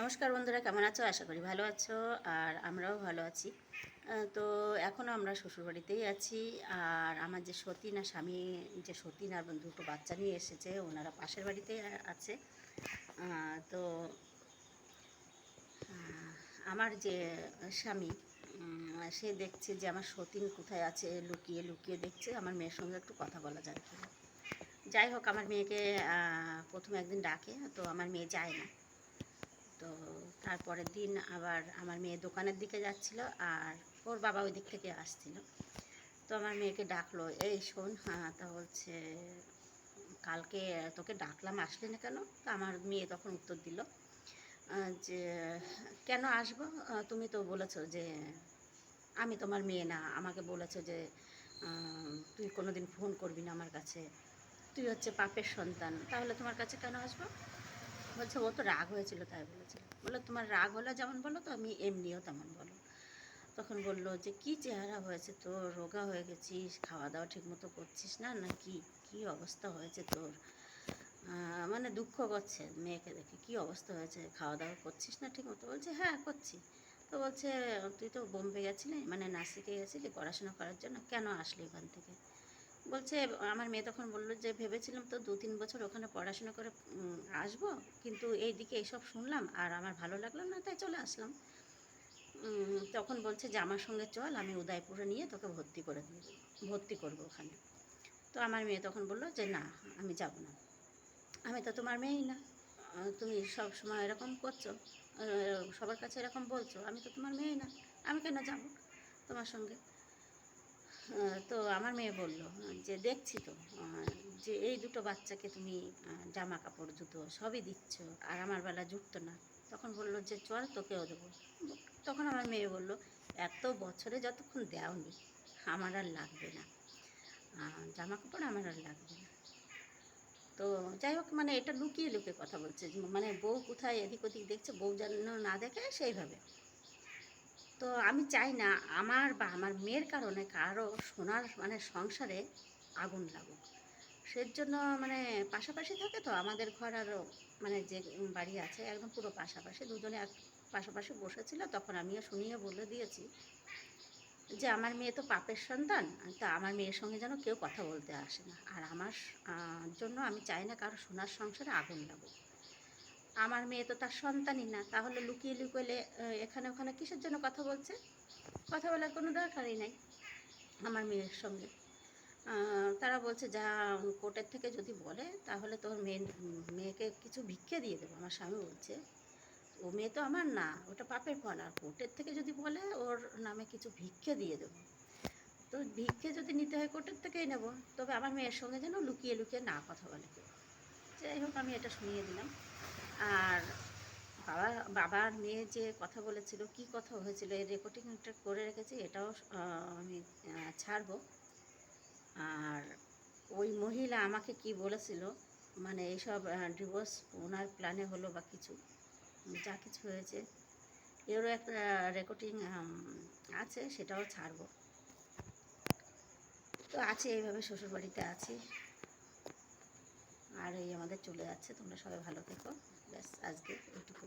নমস্কার বন্ধুরা, কেমন আছো? আশা করি ভালো আছো আর আমরাও ভালো আছি। তো এখনও আমরা শ্বশুরবাড়িতেই আছি আর আমার যে সতীন আর স্বামী যে সতীন আর দুটো বাচ্চা নিয়ে এসেছে, ওনারা পাশের বাড়িতেই আছে। তো আমার যে স্বামী সে দেখছে যে আমার সতীন কোথায় আছে, লুকিয়ে লুকিয়ে দেখছে। আমার মেয়ের সঙ্গে একটু কথা বলা যায় যাই হোক, আমার মেয়েকে প্রথমে একদিন ডাকে, তো আমার মেয়ে যায় না। তো তারপরের দিন আবার আমার মেয়ে দোকানের দিকে যাচ্ছিল আর ওর বাবা ওই দিক থেকে আসছিল। তো আমার মেয়েকে ডাকলো, এই শোন হ্যাঁ তা বলছে, কালকে তোকে ডাকলাম, আসলি না কেন? তো আমার মেয়ে তখন উত্তর দিল যে, কেন আসব? তুমি তো বলেছ যে, আমি তোমার মেয়ে না, আমাকে বলেছ যে তুই কোনো দিন ফোন করবি না আমার কাছে। তুই হচ্ছে পাপের সন্তান, তাহলে তোমার কাছে কেন আসব? বলছে, ও তো রাগ হয়েছিল, তাই বলেছে। বলল, তোমার রাগ হলে যেমন বলো তো, আমি এমনিও তেমন বলো। তখন বলল যে, কি চেহারা হয়েছে তোর? রোগা হয়ে গেছিস খাওয়া দাওয়া ঠিক মতো করছিস না? না কি কি অবস্থা হয়েছে তোর? মানে দুঃখ করছে মেয়েকে দেখে, কি অবস্থা হয়েছে? খাওয়া দাওয়া করছিস না ঠিক মতো বলছে হ্যাঁ করছি। তো বলছে, তুই তো বোম্বে গেছিলি মানে নাসিকে গেছিলি পড়াশোনা করার জন্য, কেন আসলি ওখান থেকে? বলছে, আমার মেয়ে তখন বলল যে, ভেবেছিলাম তো দু তিন বছর ওখানে পড়াশোনা করে আসব, কিন্তু এইদিকে এইসব শুনলাম আর আমার ভালো লাগল না, তাই চলে আসলাম। তখন বলছে যে, আমার সঙ্গে চল, আমি উদয়পুরে নিয়ে তোকে ভর্তি করে। ভর্তি করব ওখানে। তো আমার মেয়ে তখন বলল যে, না, আমি যাব না। আমি তো তোমার মেয়েই না তুমি সব সময় এরকম করছ সবার কাছে এরকম বলছো, আমি তো তোমার মেয়েই না, আমি কেন যাব তোমার সঙ্গে? তো আমার মেয়ে বলল, যে দেখছি তো যে এই দুটো বাচ্চাকে তুমি জামা কাপড়, জুতো সবই দিচ্ছ, আর আমার বেলা জুটতো না। তখন বলল যে চল তোকেও দেবো। তখন আমার মেয়ে বলল, এত বছরে যতক্ষণ দেওনি, আমার আর লাগবে না। জামা কাপড় আমার আর লাগবে না। তো যাই হোক মানে এটা লুকিয়ে লুকিয়ে কথা বলছে মানে বউ কোথায় এদিক ওদিক দেখছে, বউ যেন না দেখে, সেইভাবে। তো আমি চাই না আমার বা আমার মেয়ের কারণে কারও সোনার মানে সংসারে আগুন লাগুক। সের জন্য মানে পাশাপাশি থাকে তো আমাদের ঘর আরও মানে যে বাড়ি আছে একদম পুরো পাশাপাশি, দুজনে এক পাশাপাশি বসেছিল, তখন আমিও শুনিয়ে বলে দিয়েছি যে আমার মেয়ে তো পাপের সন্তান, তা আমার মেয়ের সঙ্গে যেন কেউ কথা বলতে আসে না। আর আমার জন্য আমি চাই না কারও সোনার সংসারে আগুন লাগুক। আমার মেয়ে তো তার সন্তানই না। তাহলে লুকিয়ে লুকিয়ে এখানে ওখানে কিসের জন্য কথা বলছে? কথা বলার কোনো দরকারই নাই আমার মেয়ের সঙ্গে। তারা বলছে, যা কোর্টের থেকে যদি বলে, তাহলে তোর মেয়ে, মেয়েকে কিছু ভিক্ষে দিয়ে দেবো। আমার স্বামী বলছে, ও মেয়ে তো আমার না, ওটা পাপের ফল। আর কোর্টের থেকে যদি বলে, ওর নামে কিছু ভিক্ষে দিয়ে দেবো। তো ভিক্ষে যদি নিতে হয়, কোর্টের থেকেই নেব। তবে আমার মেয়ের সঙ্গে যেন লুকিয়ে লুকিয়ে না কথা বলে কেউ। যাই হোক, আমি এটা শুনিয়ে দিলাম। আর বাবা, বাবার মেয়ে যে কথা বলেছিল, কি কথা হয়েছিল এই রেকর্ডিংটা করে রেখেছি, এটাও আমি ছাড়বো। আর ওই মহিলা আমাকে কি বলেছিল মানে এইসব ডিভোর্স ওনার প্ল্যানে হলো বা কিছু, যা কিছু হয়েছে, এরও একটা রেকর্ডিং আছে, সেটাও ছাড়বো। তো আছে, এইভাবে শ্বশুরবাড়িতে আছি। আর এই আমাদের চলে যাচ্ছে তোমরা সবাই ভালো থেকো। ব্যাস আজকে এইটুকু